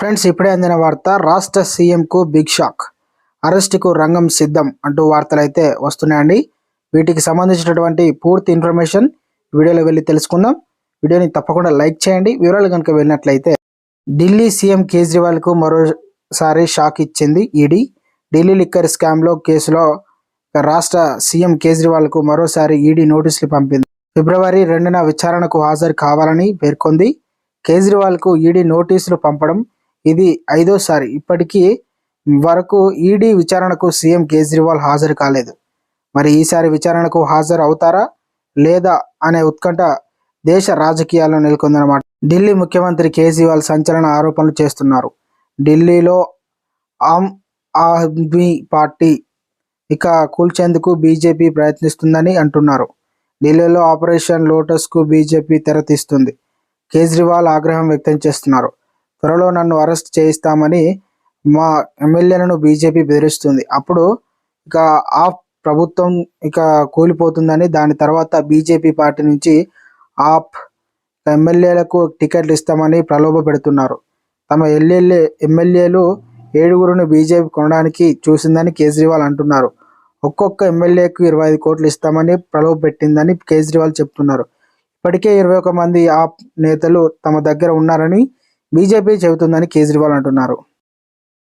Friends ఇప్పుడే అందిన వార్త రాష్ట్ర సీఎంకు బిగ్ షాక్. అరెస్టుకు రంగం సిద్ధం అంటూ వార్తలు అయితే వస్తున్నాయండి. వీటికి సంబంధించినటువంటి పూర్తి ఇన్ఫర్మేషన్ వీడియోలో వెళ్ళి తెలుసుకుందాం. వీడియోని తప్పకుండా లైక్ చేయండి. వివరాలు కనుక వెళ్ళినట్లయితే ఢిల్లీ సీఎం కేజ్రీవాల్కు మరోసారి షాక్ ఇచ్చింది ఈడీ. ఢిల్లీ లిక్కర్ స్కామ్లో కేసులో రాష్ట్ర సీఎం కేజ్రీవాల్కు మరోసారి ఈడీ నోటీసులు పంపింది. ఫిబ్రవరి రెండున విచారణకు హాజరు కావాలని పేర్కొంది. కేజ్రీవాల్కు ఈడీ నోటీసులు పంపడం ఇది ఐదోసారి. ఇప్పటికీ వరకు ఈడీ విచారణకు సీఎం కేజ్రీవాల్ హాజరు కాలేదు. మరి ఈసారి విచారణకు హాజరు అవుతారా లేదా అనే ఉత్కంఠ దేశ రాజకీయాల్లో నెలకొందన్నమాట. ఢిల్లీ ముఖ్యమంత్రి కేజ్రీవాల్ సంచలన ఆరోపణలు చేస్తున్నారు. ఢిల్లీలో ఆమ్ ఆద్మీ పార్టీ ఇక కూల్చేందుకు బీజేపీ ప్రయత్నిస్తుందని అంటున్నారు. ఢిల్లీలో ఆపరేషన్ లోటస్కు బీజేపీ తెరతీస్తుంది కేజ్రీవాల్ ఆగ్రహం వ్యక్తం చేస్తున్నారు. త్వరలో నన్ను అరెస్ట్ చేయిస్తామని మా ఎమ్మెల్యేలను బీజేపీ బెదిరిస్తుంది. అప్పుడు ఇక ఆ ప్రభుత్వం ఇక కూలిపోతుందని దాని తర్వాత బీజేపీ పార్టీ నుంచి ఆప్ ఎమ్మెల్యేలకు టికెట్లు ఇస్తామని ప్రలోభ పెడుతున్నారు. తమ ఎల్ఎల్ఏ ఎమ్మెల్యేలు ఏడుగురును బీజేపీ కొనడానికి చూసిందని కేజ్రీవాల్ అంటున్నారు. ఒక్కొక్క ఎమ్మెల్యేకు ఇరవై ఐదు కోట్లు ఇస్తామని ప్రలోభ పెట్టిందని కేజ్రీవాల్ చెప్తున్నారు. ఇప్పటికే ఇరవై ఒక మంది ఆప్ నేతలు తమ దగ్గర ఉన్నారని బీజేపీ చెబుతుందని కేజ్రీవాల్ అంటున్నారు.